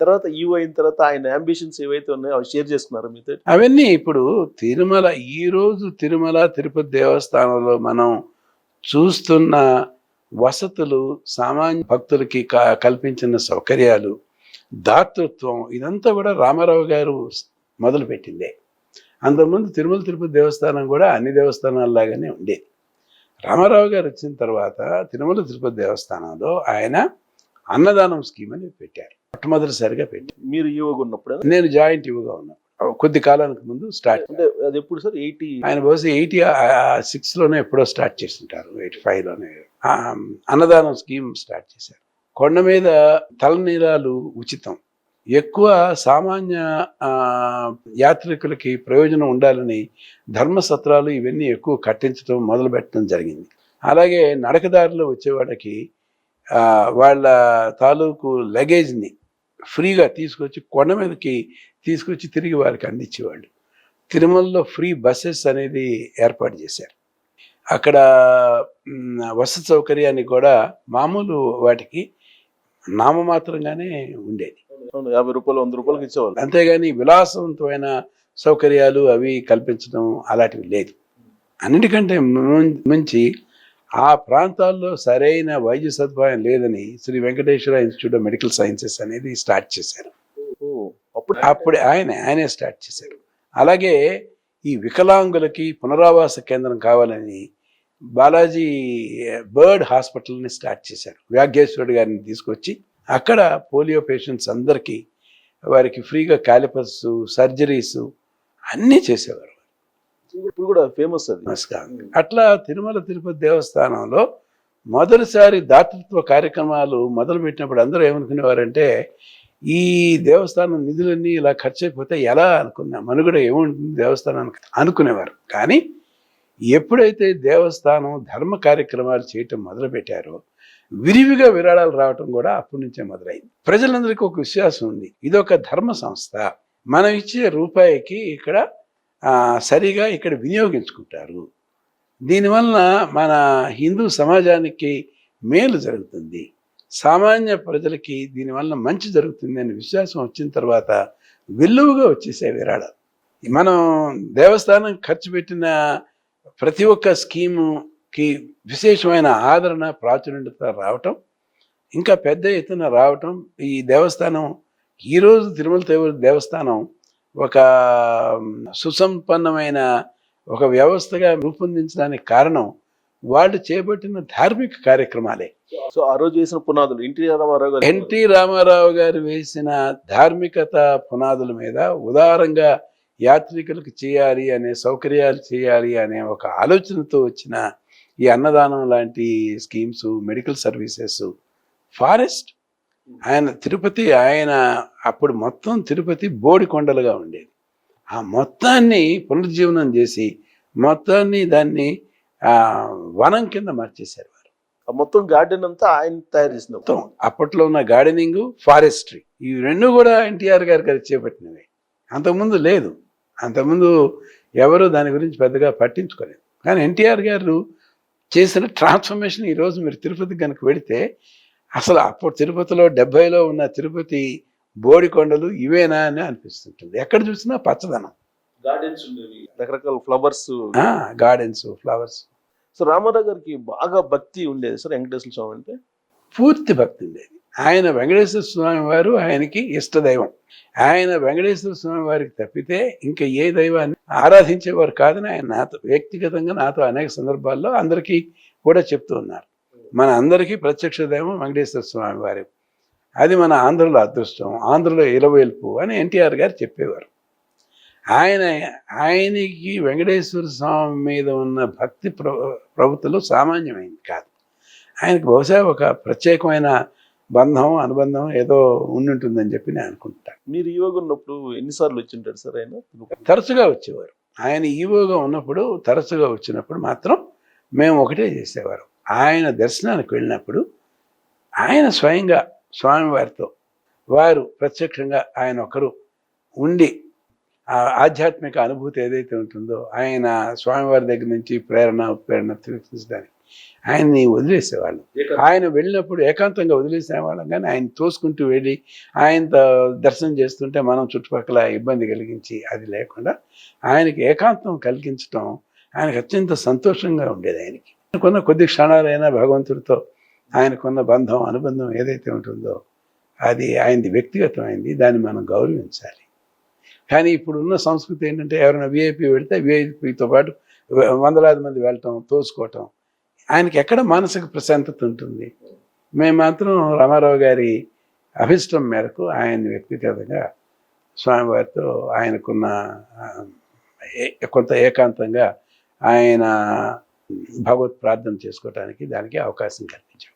తర్వాత ఈవో అయిన తర్వాత ఆయన అంబిషన్స్ ఏవైతే ఉన్నాయో అవి షేర్ చేసుకున్నారు మీతో. అవన్నీ ఇప్పుడు తిరుమల ఈ రోజు తిరుమల తిరుపతి దేవస్థానంలో మనం చూస్తున్న వసతులు సామాన్య భక్తులకి క- కల్పించిన సౌకర్యాలు దాతృత్వం ఇదంతా కూడా రామారావు గారు మొదలుపెట్టిందే. అంతకుముందు తిరుమల తిరుపతి దేవస్థానం కూడా అన్ని దేవస్థానాల్లాగానే ఉండేది. రామారావు గారు వచ్చిన తర్వాత తిరుమల తిరుపతి దేవస్థానంలో ఆయన అన్నదానం స్కీమ్ అని పెట్టారు. మొట్టమొదటిసారిగా పెట్టారు. మీరు ఈవోగా ఉన్నప్పుడు నేను జాయింట్ ఇవ్వగా ఉన్నాను కొద్ది కాలానికి ముందు స్టార్ట్ అంటే అది ఎప్పుడు సార్? ఎయిటీ ఆయన బహుశా ఎయిటీ సిక్స్లోనే ఎప్పుడో స్టార్ట్ చేస్తుంటారు. ఎయిటీ ఫైవ్లోనే. అన్నదానం స్కీమ్ స్టార్ట్ చేశారు. కొండ మీద తలనీలాలు ఉచితం. ఎక్కువ సామాన్య యాత్రికులకి ప్రయోజనం ఉండాలని ధర్మసత్రాలు ఇవన్నీ ఎక్కువ కట్టించడం మొదలు పెట్టడం జరిగింది. అలాగే నడకదారిలో వచ్చేవాళ్ళకి ఆ, వాళ్ళ తాలూకు లగేజ్ని ఫ్రీగా తీసుకొచ్చి కొండ మీదకి తీసుకొచ్చి తిరిగి వారికి అందించేవాళ్ళు. తిరుమలలో ఫ్రీ బస్సెస్ అనేది ఏర్పాటు చేశారు. అక్కడ వసతి సౌకర్యానికి కూడా మామూలు వాటికి నామమాత్రంగానే ఉండేది. యాభై రూపాయలు వంద రూపాయలకి ఇచ్చేవాళ్ళు. అంతేగాని విలాసవంతమైన సౌకర్యాలు అవి కల్పించడం అలాంటివి లేదు. అన్నిటికంటే మించి ఆ ప్రాంతాల్లో సరైన వైద్య సదుపాయం లేదని Sri Venkateswara institute of medical sciences అనేది స్టార్ట్ చేశారు. అప్పుడు అప్పుడే ఆయన ఆయనే స్టార్ట్ చేశారు. అలాగే ఈ వికలాంగులకి పునరావాస కేంద్రం కావాలని బాలాజీ బర్డ్ హాస్పిటల్ని స్టార్ట్ చేశారు. వ్యాఘ్యేశ్వరుడు గారిని తీసుకొచ్చి అక్కడ పోలియో పేషెంట్స్ అందరికీ వారికి ఫ్రీగా క్యాలిపర్స్ సర్జరీస్ అన్నీ చేసేవారు. ఇప్పుడు కూడా ఫేమస్ అది. అట్లా తిరుమల తిరుపతి దేవస్థానంలో మొదటిసారి దాతృత్వ కార్యక్రమాలు మొదలు పెట్టినప్పుడు అందరూ ఏమనుకునేవారంటే ఈ దేవస్థానం నిధులన్నీ ఇలా ఖర్చు అయిపోతే ఎలా అనుకున్నా మనుగడ ఏముంటుంది దేవస్థానానికి అనుకునేవారు. కానీ ఎప్పుడైతే దేవస్థానం ధర్మ కార్యక్రమాలు చేయటం మొదలుపెట్టారో విరివిగా విరాళాలు రావటం కూడా అప్పటి నుంచే మొదలైంది. ప్రజలందరికీ ఒక విశ్వాసం ఉంది. ఇది ఒక ధర్మ సంస్థ. మనం ఇచ్చే రూపాయికి ఇక్కడ సరిగా ఇక్కడ వినియోగించుకుంటారు. దీనివల్ల మన హిందూ సమాజానికి మేలు జరుగుతుంది. సామాన్య ప్రజలకి దీనివల్ల మంచి జరుగుతుంది అనే విశ్వాసం వచ్చిన తర్వాత విల్లువుగా వచ్చేసే విరాడ మనం దేవస్థానం ఖర్చు పెట్టిన ప్రతి ఒక్క స్కీముకి విశేషమైన ఆదరణ ప్రాచుర్యత రావటం ఇంకా పెద్ద ఎత్తున రావటం ఈ దేవస్థానం ఈరోజు తిరుమల తిరుపతి దేవస్థానం ఒక సుసంపన్నమైన ఒక వ్యవస్థగా రూపొందించడానికి కారణం వాళ్ళు చేపట్టిన ధార్మిక కార్యక్రమాలే. సో ఆ రోజు వేసిన పునాదులు ఎన్టీ రామారావు గారు ఎన్టీ రామారావు గారు వేసిన ధార్మికత పునాదుల మీద ఉదారంగా యాత్రికులకు చేయాలి అనే సౌకర్యాలు చేయాలి అనే ఒక ఆలోచనతో వచ్చిన ఈ అన్నదానం లాంటి స్కీమ్స్ మెడికల్ సర్వీసెస్ ఫారెస్ట్ ఆయన తిరుపతి ఆయన అప్పుడు మొత్తం తిరుపతి బోడి కొండలుగా ఉండేది. ఆ మొత్తాన్ని పునరుజ్జీవనం చేసి మొత్తాన్ని దాన్ని వనం కింద మార్చేశారు వారు. ఆ మొత్తం గార్డెన్ అంతా ఆయన తయారు చేసిన మొత్తం అప్పట్లో ఉన్న గార్డెనింగ్ ఫారెస్ట్రీ ఈ రెండు కూడా ఎన్టీఆర్ గారు గారు చేపట్టినవి. అంతకుముందు లేదు. అంతకుముందు ఎవరు దాని గురించి పెద్దగా పట్టించుకోలేదు. కానీ ఎన్టీఆర్ గారు చేసిన ట్రాన్స్ఫర్మేషన్ ఈరోజు మీరు తిరుపతికి కనుక వెళితే అసలు అప్పుడు తిరుపతిలో డెబ్బైలో ఉన్న తిరుపతి బోడికొండలు ఇవేనా అని అనిపిస్తుంటుంది. ఎక్కడ చూసినా పచ్చదనం. గార్డెన్స్ ఉండేవి. రకరకాల flowers gardens flowers so Ramarao గారికి బాగా భక్తి ఉండేది. సార్ వెంకటేశ్వర స్వామి అంటే? పూర్తి భక్తి ఉండేది. ఆయన వెంకటేశ్వర స్వామి వారు ఆయనకి ఇష్టదైవం ఆయన వెంకటేశ్వర స్వామి వారికి తప్పితే ఇంకా ఏ దైవాన్ని ఆరాధించేవారు కాదని ఆయన నాతో వ్యక్తిగతంగా నాతో అనేక సందర్భాల్లో అందరికీ కూడా చెప్తూ ఉన్నారు. మన అందరికీ ప్రత్యక్ష దైవం వెంకటేశ్వర స్వామి వారి. అది మన ఆంధ్రలో అదృష్టం. ఆంధ్రలో ఇలవేల్పు అని ఎన్టీఆర్ గారు చెప్పేవారు. ఆయన ఆయనకి వెంకటేశ్వర స్వామి మీద ఉన్న భక్తి ప్ర ప్రభుత్వలో సామాన్యమైంది కాదు. ఆయనకు బహుశా ఒక ప్రత్యేకమైన బంధం అనుబంధం ఏదో ఉండుంటుందని చెప్పి నేను అనుకుంటాను మీరు యోగా ఉన్నప్పుడు ఎన్నిసార్లు వచ్చింటారు సార్ ఆయన? తరచుగా వచ్చేవారు. ఆయన ఈవోగా ఉన్నప్పుడు తరచుగా వచ్చినప్పుడు మాత్రం మేము ఒకటే చేసేవారు. ఆయన దర్శనానికి వెళ్ళినప్పుడు ఆయన స్వయంగా స్వామివారితో వారు ప్రత్యక్షంగా ఆయన ఒకరు ఉండి ఆ ఆధ్యాత్మిక అనుభూతి ఏదైతే ఉంటుందో ఆయన స్వామివారి దగ్గర నుంచి ప్రేరణ ఉత్ప్రేరణ తీసుకుని ఆయన్ని వదిలేసేవాళ్ళం. ఆయన వెళ్ళినప్పుడు ఏకాంతంగా వదిలేసేవాళ్ళం కానీ ఆయన తోసుకుంటూ వెళ్ళి ఆయనతో దర్శనం చేస్తుంటే మనం చుట్టుపక్కల ఇబ్బంది కలిగించి అది లేకుండా ఆయనకి ఏకాంతం కలిగించడం ఆయనకు అత్యంత సంతోషంగా ఉండేది ఆయనకి. కొన్న కొద్ది క్షణాలైనా భగవంతుడితో ఆయనకున్న బంధం అనుబంధం ఏదైతే ఉంటుందో అది ఆయనది వ్యక్తిగతమైంది దాన్ని మనం గౌరవించాలి. కానీ ఇప్పుడు ఉన్న సంస్కృతి ఏంటంటే ఎవరైనా విఐపి వెళితే విఐపితో పాటు వందలాది మంది వెళ్ళటం తోసుకోవటం ఆయనకి ఎక్కడ మానసిక ప్రశాంతత ఉంటుంది? మేము మాత్రం రామారావు గారి అభిష్టం మేరకు ఆయన వ్యక్తిగతంగా స్వామివారితో ఆయనకున్న ఏ- కొంత ఏకాంతంగా ఆయన భగవత్ ప్రార్థన చేసుకోవటానికి దానికి అవకాశం కల్పించాం